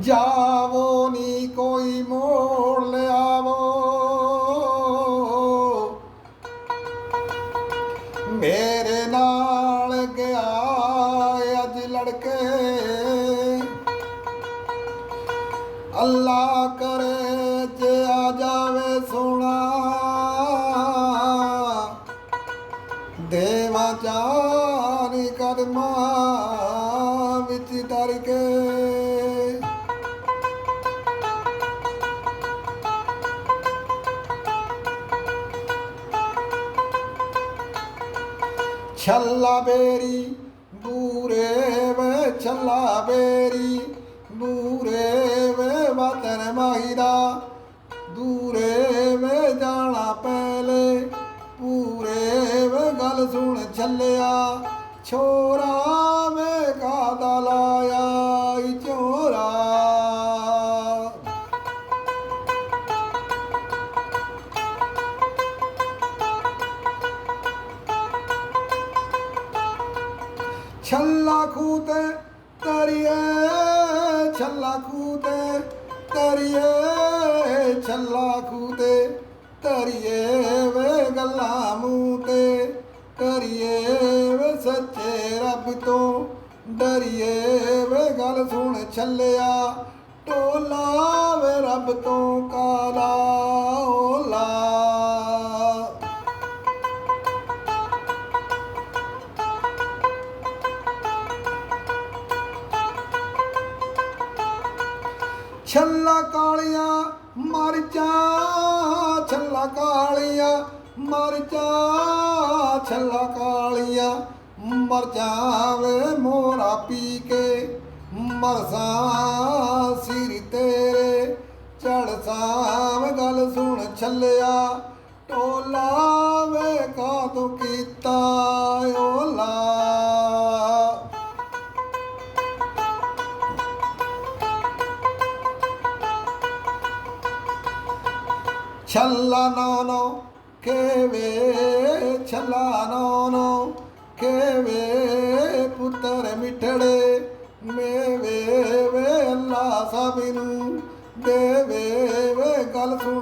ਜਾਵੋ ਨੀ ਕੋਈ ਮੋੜ ਲਿਆਵੋ। ਮੇਰੇ ਨਾਲ ਗਿਆ ਅੱਜ ਲੜਕੇ। ਅੱਲਾ ਕਰੇ ਜੇ ਆ ਜਾਵੇ ਸੋਣਾ ਦੇਵਾ ਜਾਨ ਕਦਮਾਂ ਵਿੱਚ ਦਰ ਕੇ। ਛੱਲਾ ਬੇਰੀ, ਬੂਰੇ ਵੇ ਛੱਲਾ ਬੇਰੀ, ਬੂਰੇ ਵੇ ਵਤਨ ਮਾਹੀਦਾ, ਦੂਰੇ ਵੇ ਜਾਣਾ ਪਹਿਲੇ ਪੂਰੇ ਵੇ ਗੱਲ ਸੁਣ ਛੱਲਿਆ, ਛੋਰਾ ਛੱਲਾ ਖੂਤੇ ਤਰੀਏ ਛੱਲਾ ਖੂਤੇ ਤਰੀਏ ਛੱਲਾ ਖੂਤੇ ਤਰੀਏ ਵੇ ਗੱਲਾਂ ਮੂੰਹ ਤੇ ਕਰੀਏ ਵੇ ਸੱਚੇ ਰੱਬ ਤੋਂ ਡਰੀਏ ਵੇ ਗੱਲ ਸੁਣ ਛੱਲਿਆ, ਟੋਲਾ ਵੇ ਰੱਬ ਤੋਂ ਕਾਲਾ। ਛੱਲਾ ਕਾਲੀਆਂ ਮਰਚਾਂ, ਛੱਲਾ ਕਾਲੀਆਂ ਮਰਚਾਂ, ਛੱਲਾ ਕਾਲੀਆਂ ਮਰਚਾਂ ਵੇ ਮੋਰਾ ਪੀ ਕੇ ਮਰਸਾਂ ਸਿਰ ਤੇਰੇ ਚੜ ਸਾਮ ਗੱਲ ਸੁਣ ਛੱਲਿਆ, ਟੋਲਾ ਵੇ ਕਾਦੋਂ ਕੀਤਾ। ਛੱਲਾ ਨੋਨੋ ਕੇਵੇ ਛੱਲਾ ਨੋਨੋ ਕੇਵੇ ਪੁੱਤਰ ਮਿੱਠੜੇ, ਮੇਵੇ ਵੇ ਅੱਲਾ ਸਭ ਨੂੰ ਦੇਵੇ ਵੇ ਗੱਲ ਸੁਣ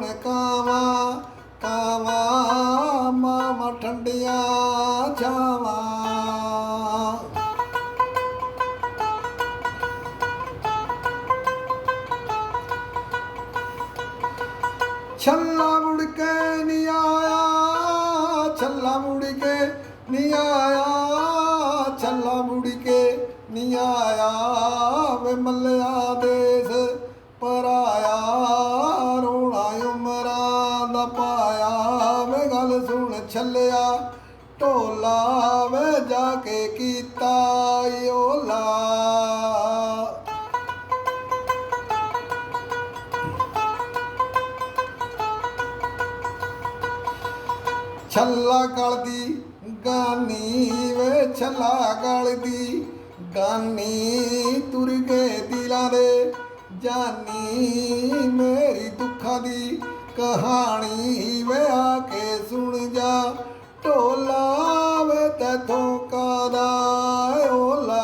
ਛੱਲਾ ਮੁੜ ਕੇ ਨੀ ਆਇਆ, ਛੱਲਾ ਮੁੜ ਕੇ ਨੀ ਆਇਆ, ਛੱਲਾ ਮੁੜ ਕੇ ਨੀ ਆਇਆ, ਵੇ ਮੱਲਿਆ ਦੇਸ ਪਰਾਇਆ ਰੋਣਾ ਉਮਰਾਂ ਦਾ ਪਾਇਆ, ਵੇ ਗੱਲ ਸੁਣ ਛੱਲਿਆ, ਢੋਲਾ ਵੇ ਜਾ ਕੇ ਕੀਤਾ ਓਲਾ। ਛੱਲਾ ਗਲਦੀ ਗਾਨੀ ਵੇ, ਛੱਲਾ ਗਲਦੀ ਗਾਨੀ ਤੁਰ ਗਏ ਦਿਲਾਂ ਦੇ। ਜਾਨੀ ਮੇਰੀ ਦੁੱਖਾਂ ਦੀ ਕਹਾਣੀ ਵੇ, ਆ ਕੇ ਸੁਣ ਜਾ। ਢੋਲਾ ਵੇ ਤੈਥੋਂ ਕਾਦਾ ਓਲਾ।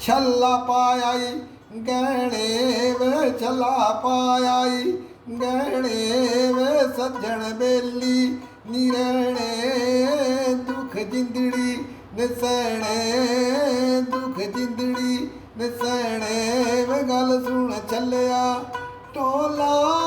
ਛੱਲਾ ਪਾਇਆਈ ਗਹਿਣੇ ਵੇ ਛੱਲਾ ਪਾਇਆਈ, ਗਹਿਣੇ ਵੇ ਸੱਜਣ ਬੇਲੀ ਨਿਰਣੇ ਦੁੱਖ ਜਿੰਦੜੀ ਨਿਸਣੇ ਦੁੱਖ ਜਿੰਦੜੀ ਨਿਸਣੇ ਵੇ ਗੱਲ ਸੁਣ ਚੱਲਿਆ, ਟੋਲਾ